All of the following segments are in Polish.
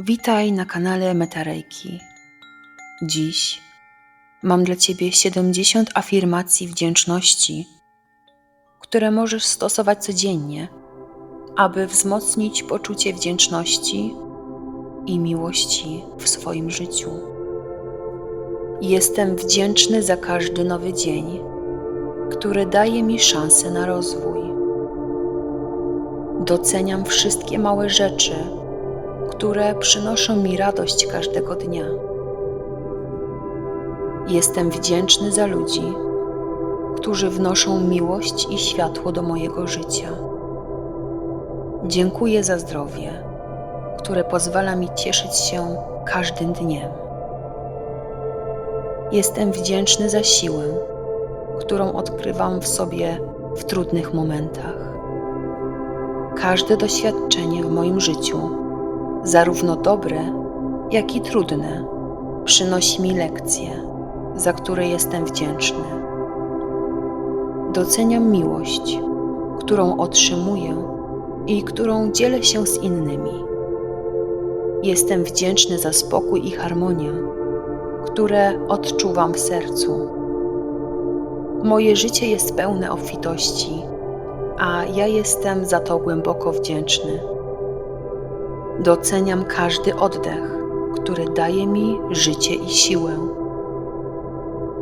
Witaj na kanale Metarejki. Dziś mam dla Ciebie 70 afirmacji wdzięczności, które możesz stosować codziennie, aby wzmocnić poczucie wdzięczności i miłości w swoim życiu. Jestem wdzięczny za każdy nowy dzień, który daje mi szansę na rozwój. Doceniam wszystkie małe rzeczy, które przynoszą mi radość każdego dnia. Jestem wdzięczny za ludzi, którzy wnoszą miłość i światło do mojego życia. Dziękuję za zdrowie, które pozwala mi cieszyć się każdym dniem. Jestem wdzięczny za siłę, którą odkrywam w sobie w trudnych momentach. Każde doświadczenie w moim życiu zarówno dobre, jak i trudne, przynosi mi lekcje, za które jestem wdzięczny. Doceniam miłość, którą otrzymuję i którą dzielę się z innymi. Jestem wdzięczny za spokój i harmonię, które odczuwam w sercu. Moje życie jest pełne obfitości, a ja jestem za to głęboko wdzięczny. Doceniam każdy oddech, który daje mi życie i siłę.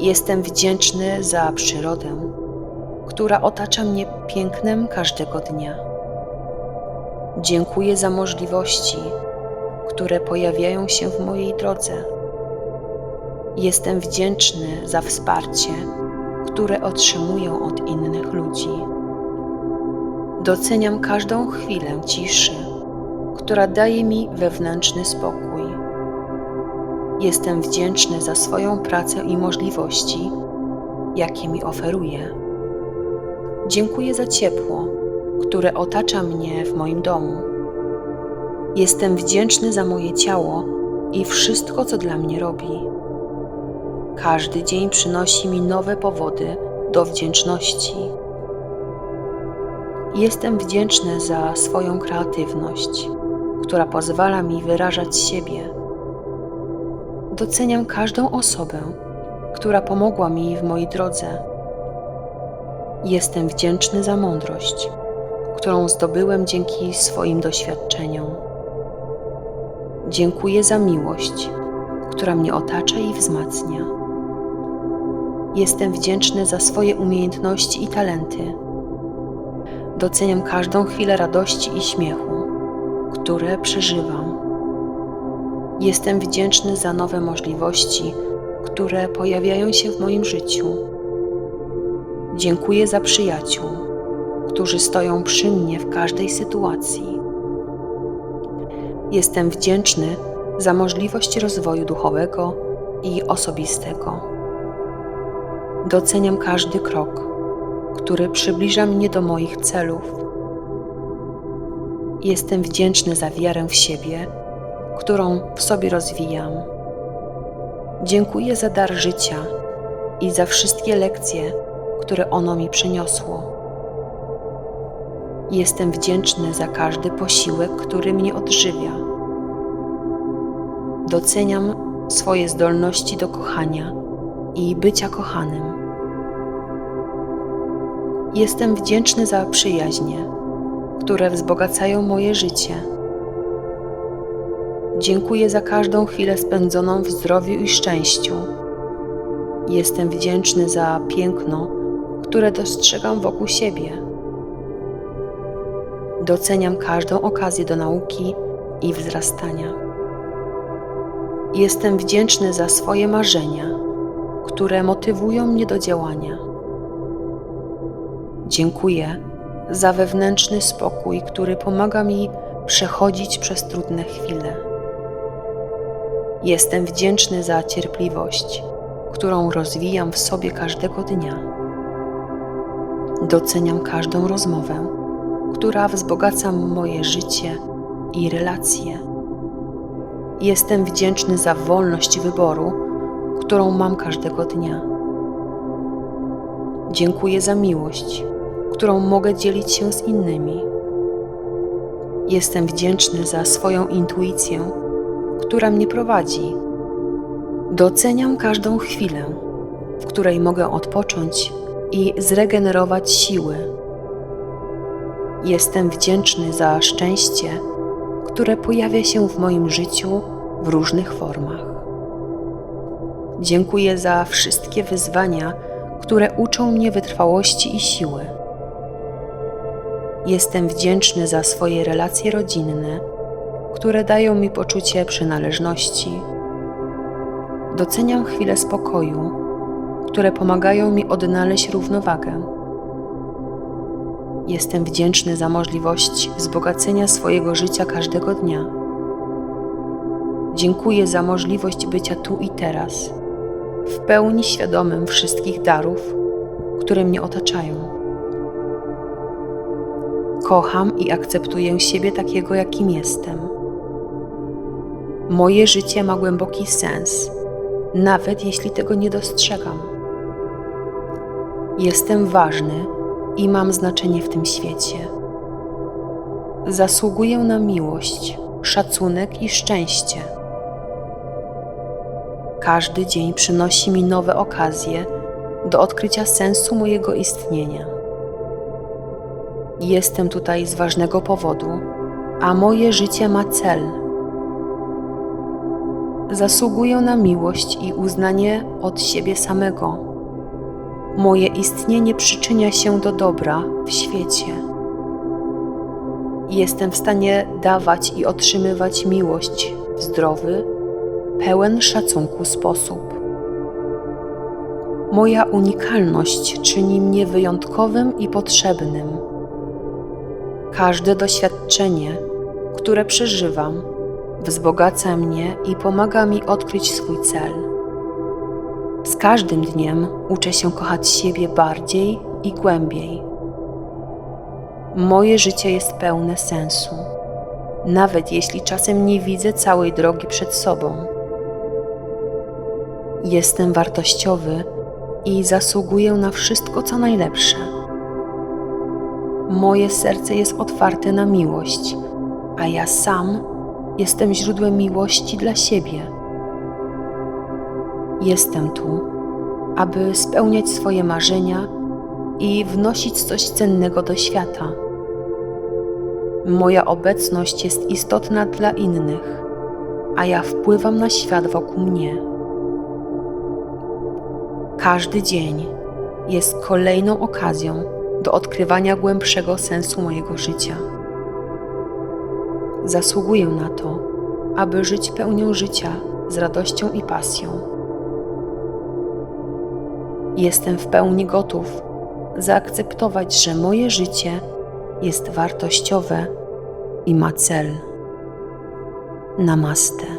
Jestem wdzięczny za przyrodę, która otacza mnie pięknem każdego dnia. Dziękuję za możliwości, które pojawiają się w mojej drodze. Jestem wdzięczny za wsparcie, które otrzymuję od innych ludzi. Doceniam każdą chwilę ciszy która daje mi wewnętrzny spokój. Jestem wdzięczny za swoją pracę i możliwości, jakie mi oferuje. Dziękuję za ciepło, które otacza mnie w moim domu. Jestem wdzięczny za moje ciało i wszystko, co dla mnie robi. Każdy dzień przynosi mi nowe powody do wdzięczności. Jestem wdzięczny za swoją kreatywność która pozwala mi wyrażać siebie. Doceniam każdą osobę, która pomogła mi w mojej drodze. Jestem wdzięczny za mądrość, którą zdobyłem dzięki swoim doświadczeniom. Dziękuję za miłość, która mnie otacza i wzmacnia. Jestem wdzięczny za swoje umiejętności i talenty. Doceniam każdą chwilę radości i śmiechu które przeżywam. Jestem wdzięczny za nowe możliwości, które pojawiają się w moim życiu. Dziękuję za przyjaciół, którzy stoją przy mnie w każdej sytuacji. Jestem wdzięczny za możliwość rozwoju duchowego i osobistego. Doceniam każdy krok, który przybliża mnie do moich celów Jestem wdzięczny za wiarę w siebie, którą w sobie rozwijam. Dziękuję za dar życia i za wszystkie lekcje, które ono mi przyniosło. Jestem wdzięczny za każdy posiłek, który mnie odżywia. Doceniam swoje zdolności do kochania i bycia kochanym. Jestem wdzięczny za przyjaźnie które wzbogacają moje życie. Dziękuję za każdą chwilę spędzoną w zdrowiu i szczęściu. Jestem wdzięczny za piękno, które dostrzegam wokół siebie. Doceniam każdą okazję do nauki i wzrastania. Jestem wdzięczny za swoje marzenia, które motywują mnie do działania. Dziękuję za wewnętrzny spokój, który pomaga mi przechodzić przez trudne chwile. Jestem wdzięczny za cierpliwość, którą rozwijam w sobie każdego dnia. Doceniam każdą rozmowę, która wzbogaca moje życie i relacje. Jestem wdzięczny za wolność wyboru, którą mam każdego dnia. Dziękuję za miłość, którą mogę dzielić się z innymi. Jestem wdzięczny za swoją intuicję która mnie prowadzi. Doceniam każdą chwilę, w której mogę odpocząć i zregenerować siły. Jestem wdzięczny za szczęście, które pojawia się w moim życiu w różnych formach. Dziękuję za wszystkie wyzwania, które uczą mnie wytrwałości i siły. Jestem wdzięczny za swoje relacje rodzinne, które dają mi poczucie przynależności. Doceniam chwile spokoju, które pomagają mi odnaleźć równowagę. Jestem wdzięczny za możliwość wzbogacenia swojego życia każdego dnia. Dziękuję za możliwość bycia tu i teraz, w pełni świadomym wszystkich darów, które mnie otaczają. Kocham i akceptuję siebie takiego, jakim jestem. Moje życie ma głęboki sens, nawet jeśli tego nie dostrzegam. Jestem ważny i mam znaczenie w tym świecie. Zasługuję na miłość, szacunek i szczęście. Każdy dzień przynosi mi nowe okazje do odkrycia sensu mojego istnienia. Jestem tutaj z ważnego powodu, a moje życie ma cel. Zasługuję na miłość i uznanie od siebie samego. Moje istnienie przyczynia się do dobra w świecie. Jestem w stanie dawać i otrzymywać miłość w zdrowy, pełen szacunku sposób. Moja unikalność czyni mnie wyjątkowym i potrzebnym. Każde doświadczenie, które przeżywam, wzbogaca mnie i pomaga mi odkryć swój cel. Z każdym dniem uczę się kochać siebie bardziej i głębiej. Moje życie jest pełne sensu, nawet jeśli czasem nie widzę całej drogi przed sobą. Jestem wartościowy i zasługuję na wszystko, co najlepsze. Moje serce jest otwarte na miłość, a ja sam jestem źródłem miłości dla siebie. Jestem tu, aby spełniać swoje marzenia i wnosić coś cennego do świata. Moja obecność jest istotna dla innych, a ja wpływam na świat wokół mnie. Każdy dzień jest kolejną okazją do odkrywania głębszego sensu mojego życia. Zasługuję na to, aby żyć pełnią życia z radością i pasją. Jestem w pełni gotów zaakceptować, że moje życie jest wartościowe i ma cel. Namaste.